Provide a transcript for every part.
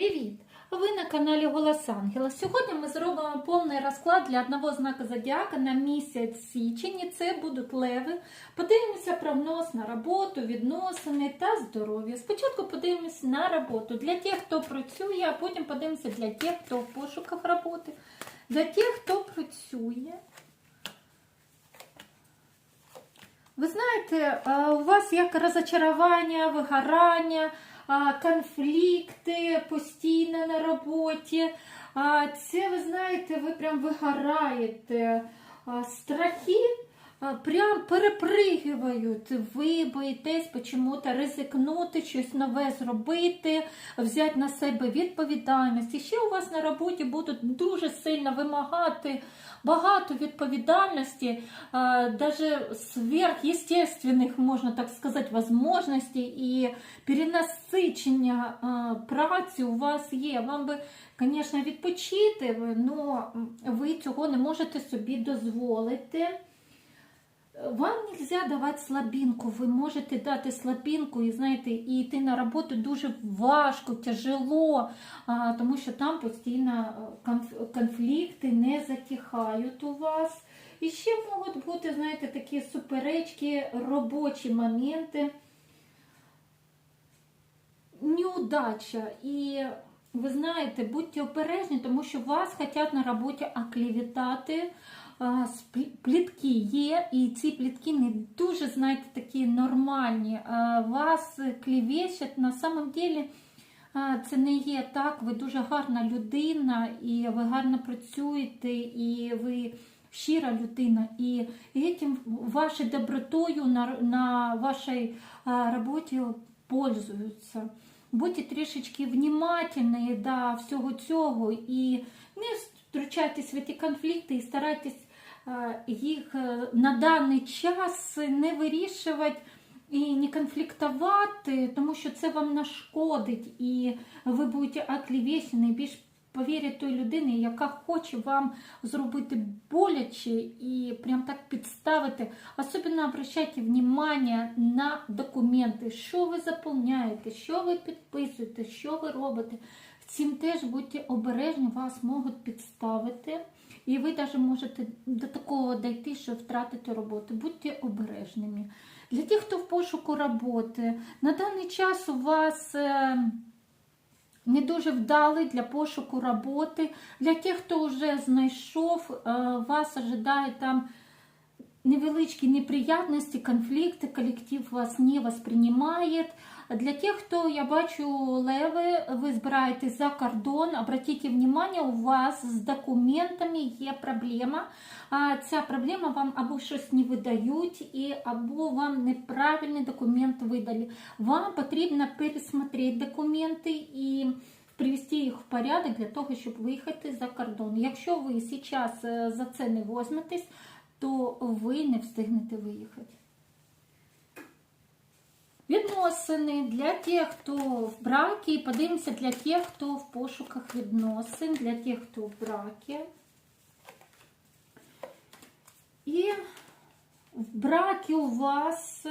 Привіт! Ви на каналі Голос Ангела. Сьогодні ми зробимо повний розклад для одного знака зодіака на місяць січень. І Це будуть леви. Подивимося прогноз на роботу, відносини та здоров'я. Спочатку подивимося на роботу для тих, хто працює, а потім подивимося для тих, хто в пошуках роботи. Для тих, хто працює. Ви знаєте, е, у вас як розочарування, вигорання, конфлікти постійно на роботі. Це, ви знаєте, ви прям вигораєте. Страхи прям перепригують. Ви боїтесь почому-то ризикнути, щось нове зробити, взяти на себе відповідальність. І ще у вас на роботі будуть дуже сильно вимагати багато відповідальності, навіть сверхъестественних, можна так сказати, возможностей і перенасичення праці у вас є. Вам би, звісно, відпочити, але ви цього не можете собі дозволити. Вам нельзя давати слабінку, ви можете дати слабінку і знаєте, і йти на роботу дуже важко, тяжело, тому що там постійно конфлікти не затихають у вас. І ще можуть бути, знаєте, такі суперечки, робочі моменти, неудача. І ви знаєте, будьте обережні, тому що вас хочуть на роботі оклеветати. Плітки є, і ці плітки не дуже, знаєте, такі нормальні. Вас клівещать, на самом деле це не є так. Ви дуже гарна людина, і ви гарно працюєте, і ви щира людина. І этим вашою добротою на, на вашій роботі пользуються. Будьте трішечки внимательні до всього цього і не втручайтесь в ці конфлікти і старайтесь е, їх е, на даний час не вирішувати і не конфліктувати, тому що це вам нашкодить, і ви будете оклівесені, більш повірять той людині, яка хоче вам зробити боляче і прям так підставити. Особливо обращайте внимание на документи, що ви заповняєте, що ви підписуєте, що ви робите. Цим теж будьте обережні, вас можуть підставити. І ви навіть можете до такого дійти, що втратите роботу. Будьте обережними. Для тих, хто в пошуку роботи, на даний час у вас е, не дуже вдалий для пошуку роботи. Для тих, хто вже знайшов, е, вас ожидає там невеличкі неприятності, конфлікти, колектив вас не воспринимает. Для тех, хто, я бачу, леви, ви збираєтесь за кордон, обратите внимание, у вас з документами є проблема. Ця проблема вам або щось не видають, і або вам неправильний документ видали. Вам потрібно пересмотрети документи і привести їх в порядок для того, щоб виїхати за кордон. Якщо ви зараз е, за це возьметесь, то ви не встигнете виїхати. Відносини для тих, хто в бракі, подивимося для тих, хто в пошуках відносин, для тих, хто в бракі. І в бракі у вас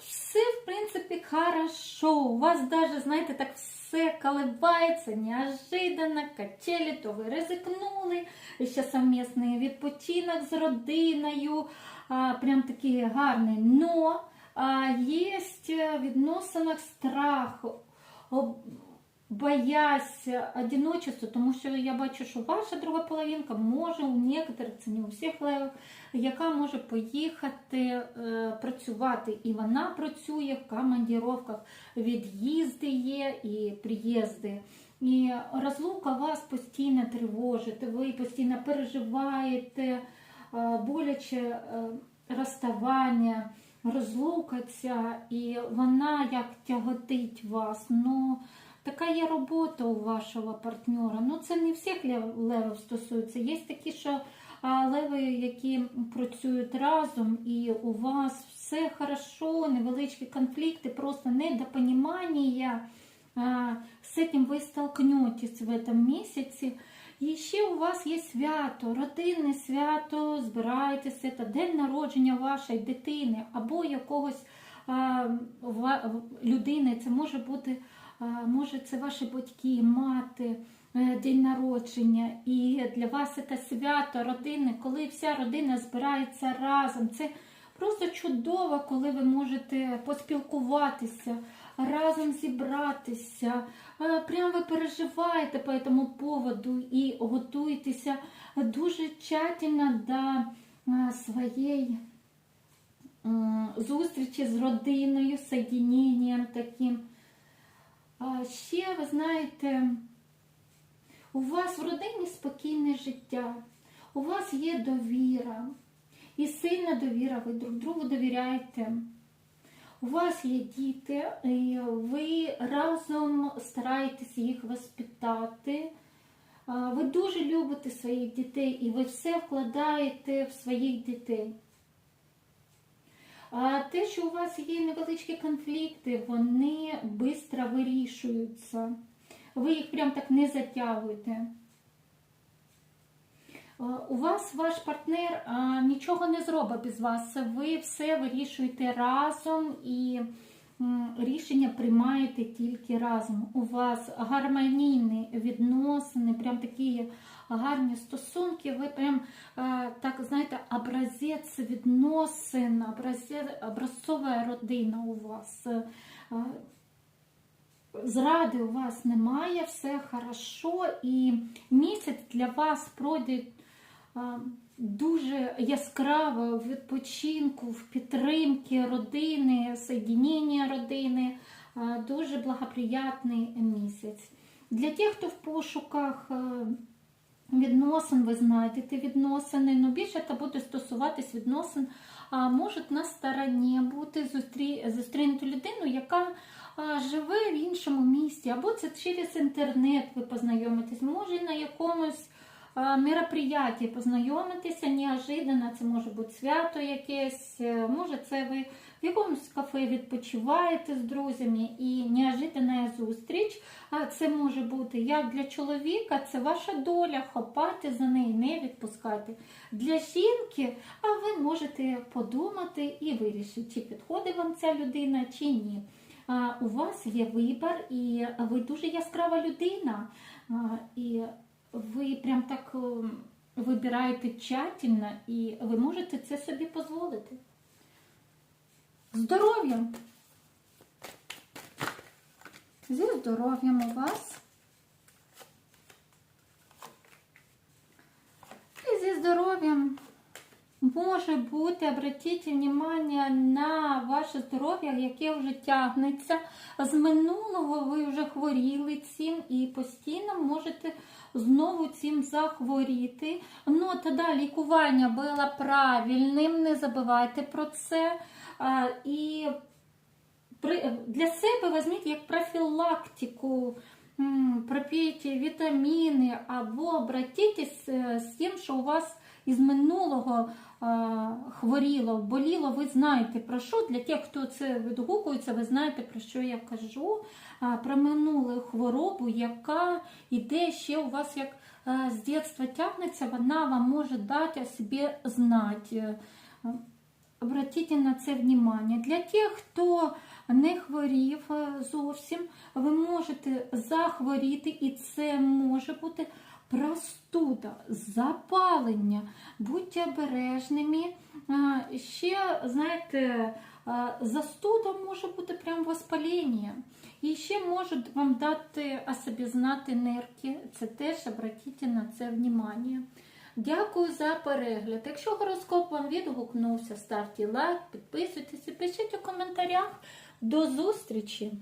все, в принципі, хорошо. У вас даже, знаєте, так все коливається неожиданно, качелі, то ви ризикнули, ще совмісний відпочинок з родиною, а, прям такий гарний. Но а, є в відносинах страх, боясь одиночества, тому що я бачу, що ваша друга половинка може у некоторих, це не у всіх левих, яка може поїхати е, працювати. І вона працює в командіровках, від'їзди є і приїзди. І розлука вас постійно тривожить, ви постійно переживаєте е, боляче е, розставання, розлука ця, і вона як тяготить вас. Ну, така є робота у вашого партнера. Ну, це не всіх лев- левів стосується. Є такі, що леви, які працюють разом, і у вас все хорошо, невеличкі конфлікти, просто недопонімання. З цим ви столкнетесь в этом місяці. І ще у вас є свято, родинне свято, збираєтеся, це день народження вашої дитини або якогось а, людини. Це може бути може це ваші батьки, мати, е, день народження. І для вас це свято родини, коли вся родина збирається разом. Це просто чудово, коли ви можете поспілкуватися, разом зібратися. Е, Прямо ви переживаєте по цьому поводу і готуєтеся дуже тщательно до е, своєї зустрічі з родиною, соєдненням таким. Ще, ви знаєте, у вас в родині спокійне життя, у вас є довіра, і сильна довіра, ви друг другу довіряєте. У вас є діти, і ви разом стараєтесь їх воспитати. Ви дуже любите своїх дітей і ви все вкладаєте в своїх дітей. Те, що у вас є невеличкі конфлікти, вони швидко вирішуються. Ви їх прям так не затягуєте. У вас ваш партнер нічого не зробить без вас. Ви все вирішуєте разом і рішення приймаєте тільки разом. У вас гармонійні відносини, прям такі гарні стосунки. Ви прям е, так знаєте, образець відносин, образцова родина у вас. Е, Зради у вас немає, все хорошо, і місяць для вас пройде дуже яскраво в відпочинку, в підтримки родини, соєднення родини. Дуже благоприятний місяць. Для тих, хто в пошуках е, відносин, ви знайдете відносини, але більше це буде стосуватись відносин, а можуть на стороні бути зустрі... зустрінути людину, яка а, живе в іншому місті, або це через інтернет ви познайомитесь, може на якомусь а, мероприятті познайомитися неожиданно, це може бути свято якесь, е, може це ви в якомусь кафе відпочиваєте з друзями і неожиданна зустріч. Це може бути як для чоловіка, це ваша доля, хопати за неї, не відпускати. Для жінки, а ви можете подумати і вирішити, чи підходить вам ця людина, чи ні. У вас є вибір, і ви дуже яскрава людина. І ви прям так ем, вибираєте тщательно, і ви можете це собі дозволити. Здоров'я! Зі здоров'ям у вас. І зі здоров'ям може бути, обратіть внимание на ваше здоров'я, яке вже тягнеться. З минулого ви вже хворіли цим і постійно можете знову цим захворіти. Ну, тоді лікування було правильним, не забувайте про це. І для себе візьміть як профілактику, пропійте вітаміни або обратитесь е, з тим, що у вас із минулого а, хворіло, боліло, ви знаєте про що. Для тих, хто це відгукується, ви знаєте, про що я кажу, про минулу хворобу, яка іде ще у вас як а, з дитинства тягнеться, вона вам може дати собі знати. Обратіть на це внимание. Для тих, хто не хворів е, зовсім, ви можете захворіти, і це може бути простуда, запалення. Будьте обережними. Ще, знаєте, застуда може бути прям воспалення. І ще можуть вам дати о собі знати нирки. Це теж обратіть на це внимание. Дякую за перегляд. Якщо гороскоп вам відгукнувся, ставте лайк, підписуйтесь і пишіть у коментарях. До зустрічі!